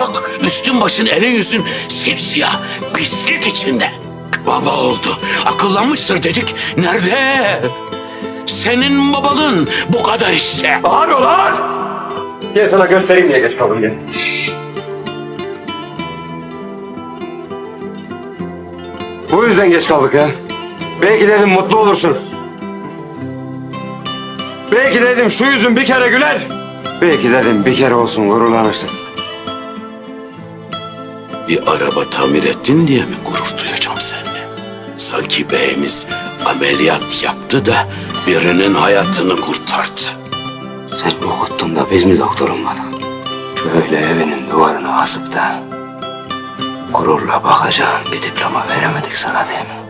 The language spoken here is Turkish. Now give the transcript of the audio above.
Bak üstün başın elin yüzün simsiyah pislik içinde. Baba oldu. Akıllanmıştır dedik. Nerede? Senin babalığın bu kadar işte. Bağır ulan! Gel sana göstereyim diye geç kaldım gel. Bu yüzden geç kaldık ha. Belki dedim mutlu olursun. Belki dedim şu yüzün bir kere güler. Belki dedim bir kere olsun gururlanırsın. Bir araba tamir ettin diye mi gurur duyacağım seninle? Sanki beyimiz ameliyat yaptı da birinin hayatını kurtardı. Sen okuttun da biz mi doktor olmadık? Şöyle evinin duvarına asıp da gururla bakacağın bir diploma veremedik sana değil mi?